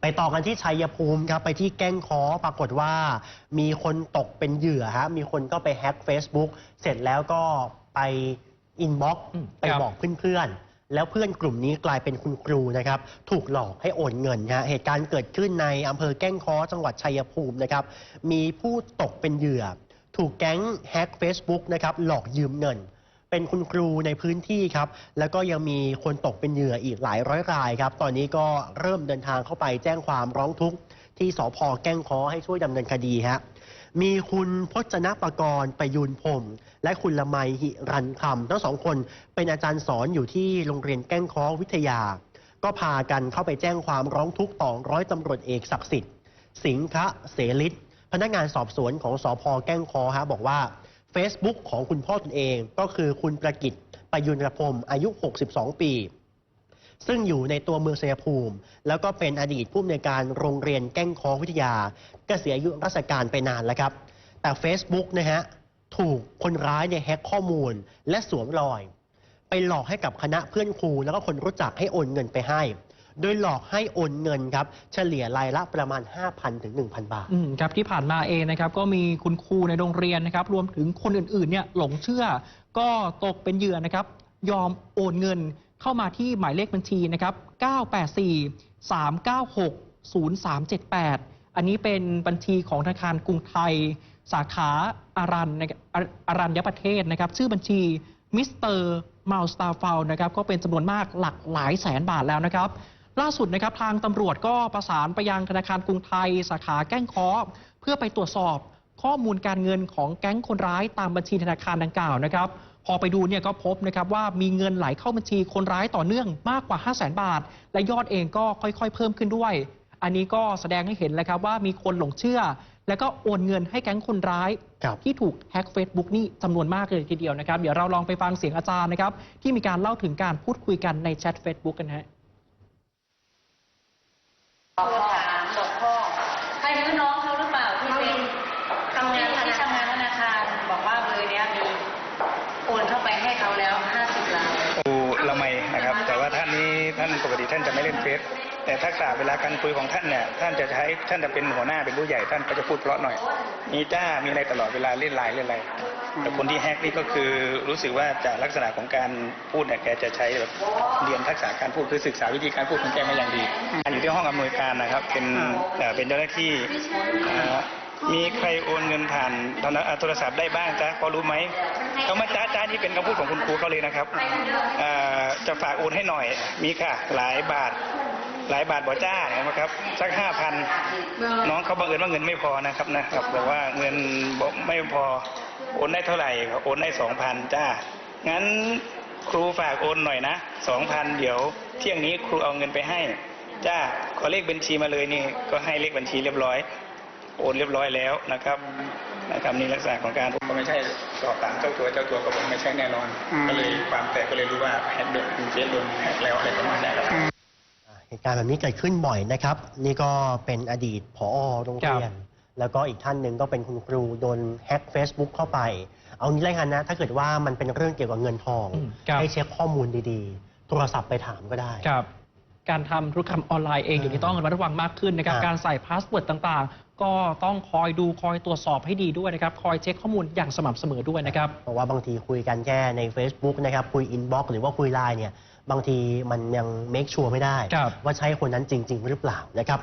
ไปต่อกันที่ชัยภูมิครับ ไปที่แก้งค้อปรากฏว่ามีคนตกเป็นเหยื่อฮะมีคนก็ไปแฮ็ก Facebook เสร็จแล้วก็ไปอินบ็อกอืมไปครับบอกเพื่อนๆ แล้วเพื่อนกลุ่มนี้กลายเป็นคุณครูนะครับ ถูกหลอกให้โอนเงินฮะเหตุการณ์เกิดขึ้นในอำเภอแก้งค้อจังหวัดชัยภูมินะครับ มีผู้ตกเป็นเหยื่อ ถูกแก๊งแฮ็ก Facebook นะครับหลอกยืมเงิน เป็นคุณครูในพื้นที่ครับ แล้วก็ยังมีคนตกเป็นเหยื่ออีกหลายร้อยรายครับ ตอนนี้ก็เริ่มเดินทางเข้าไปแจ้งความร้องทุกข์ที่สพแก้งคอให้ช่วยดำเนินคดีฮะมีคุณพจนปกรณ์ประยูนพรมและคุณละไมหิรันคำทั้งสองคนเป็นอาจารย์สอนอยู่ที่โรงเรียนแก้งคอวิทยา ก็พากันเข้าไปแจ้งความร้องทุกข์ต่อร้อยตำรวจเอกศักดิ์สิทธิ์ สิงคะเสลิศพนักงานสอบสวนของสอพแก้งคอฮะบอกว่า Facebook ของคุณพ่อตนเองก็คือคุณประกิตประยุนระพรมอายุ 62 ปี ซึ่งอยู่ในตัวเมืองชัยภูมิ แล้วก็เป็นอดีตผู้อำนวยการโรงเรียนแก้งคอวิทยาก็เกษียอายุราชการไปนานแล้วครับ แต่ Facebook นะฮะถูกคนร้ายเนี่ยแฮ็กข้อมูลและสวมรอย ไปหลอกให้กับคณะเพื่อนครูแล้วก็คนรู้จักให้โอนเงินไปให้ โดยหลอกให้โอนเงินครับ เฉลี่ยรายละประมาณ 5,000 ถึง 1,000 บาท อืมครับที่ผ่านมาเองนะครับก็มีคุณครูในโรงเรียนนะครับรวมถึงคนอื่นๆเนี่ยหลงเชื่อ ก็ตกเป็นเหยื่อนะครับ ยอมโอนเงินเข้ามาที่หมายเลขบัญชีนะครับ 984 396 0378 อันนี้เป็นบัญชีของธนาคารกรุงไทย สาขาอารันนะครับอาอารัญญประเทศนะครับ ชื่อบัญชีมิสเตอร์มาลสตาฟลนะครับ ก็เป็นจำนวนมากหลักหลายแสนบาทแล้วนะครับ ล่าสุดนะครับทางตำรวจก็ประสานไปยังธนาคารกรุงไทย สาขาแก้งค้อเพื่อไปตรวจสอบข้อมูลการเงินของแก๊งคนร้ายตามบัญชีธนาคารดังกล่าวนะครับ พอไปดูเนี่ยก็พบนะครับว่ามีเงินไหลเข้าบัญชีคนร้ายต่อเนื่องมากกว่า 5 0 0แสนบาท และยอดเองก็ค่อยๆ เพิ่มขึ้นด้วย อันนี้ก็แสดงให้เห็นเลยครับว่ามีคนหลงเชื่อ แล้วก็โอนเงินให้แก๊งคนร้ายครับที่ถูกแฮ็ก Facebook นี่จำนวนมากเลยทีเดียวนะครับ เดี๋ยวเราลองไปฟังเสียงอาจารย์นะครับที่มีการเล่าถึงการพูดคุยกันในแชท Facebook กันนะฮะ สอบถามบอกพ่อใครรู้น้องเขาหรือเปล่าที่เป็นทำงานที่ทำงานธนาคารบอกว่าเบอร์เนี้ยมีโอนเข้าไปให้เขาแล้วห้าสิบล้านครูละไมนะครับ แต่ว่าท่านนี้ท่านปกติท่านจะไม่เล่นเฟซ แต่ทักษะเวลาการคุยของท่านเนี่ยท่านจะใช้ท่านจะเป็นหัวหน้าเป็นผู้ใหญ่ท่านก็จะพูดเพราะหน่อย มีจ้ามีอะไรตลอดเวลาเล่นไลน์เล่นอะไรแต่คนที่แฮกนี่ก็คือรู้สึกว่าจากลักษณะของการพูดเนี่ยแกจะใช้แบบเรียนทักษะการพูดคือศึกษาวิธีการพูดของแกมาอย่างดีอยู่ที่ห้องอำนวยการนะครับ เป็นเอ่อเป็นเจ้าหน้าที่เอ่อมีใครโอนเงินผ่านโทรโทรศัพท์ได้บ้างจ๊ะพอรู้ไหมคำว่าจ้าจ้านี่เป็นคำพูดของคุณครูเขาเลยนะครับเอ่อจะฝากโอนให้หน่อยมีค่ะ หลายบาท หลายบาทบ่จ้านะครับสักห้าพันน้องเขาบังเอิญว่าเงินไม่พอนะครับนะครับบอกว่าเงินบอกไม่พอโอนได้เท่าไหร่โอนได้สองพันจ้างั้นครูฝากโอนหน่อยนะสองพันเดี๋ยวเที่ยงนี้ครูเอาเงินไปให้ จ้าขอเลขบัญชีมาเลยนี่ก็ให้เลขบัญชีเรียบร้อย โอนเรียบร้อยแล้วนะครับนะครับนี่ลักษณะของการก็ไม่ใช่สอบถามเจ้าตัวเจ้าตัวก็บอกไม่ใช่แน่นอน ก็เลยความแตกก็เลยรู้ว่าแฮกโดนเฟซโดนแฮกแล้วอะไรประมาณนี้ครับ เหตุการณ์แบบนี้เกิดขึ้นบ่อยนะครับ นี่ก็เป็นอดีตผอโรงเรียน แล้วก็อีกท่านหนึ่งก็เป็นคุณครูโดนแฮ็ก Facebook เข้าไป เอางี้แล้วกันนะ ถ้าเกิดว่ามันเป็นเรื่องเกี่ยวกับเงินทองอืมครับให้เช็คข้อมูลดีๆ โทรศัพท์ไปถามก็ได้ครับ การทำธุรกรรมออนไลน์เองอ่าเดี๋ยวนี้ต้องระมัดระวังมากขึ้นนะครับครับ การใส่พาสเวิร์ดต่างๆ ก็ต้องคอยดูคอยตรวจสอบให้ดีด้วยนะครับ คอยเช็คข้อมูลอย่างสม่ำเสมอด้วยนะครับ เพราะว่าบางทีคุยกันแค่ใน Facebook นะครับ คุยอินบ็อกหรือว่าคุยไลน์เนี่ย บางทีมันยังเมคชัวร์ไม่ได้ ครับ ว่าใช่คนนั้นจริง ๆ หรือเปล่านะครับ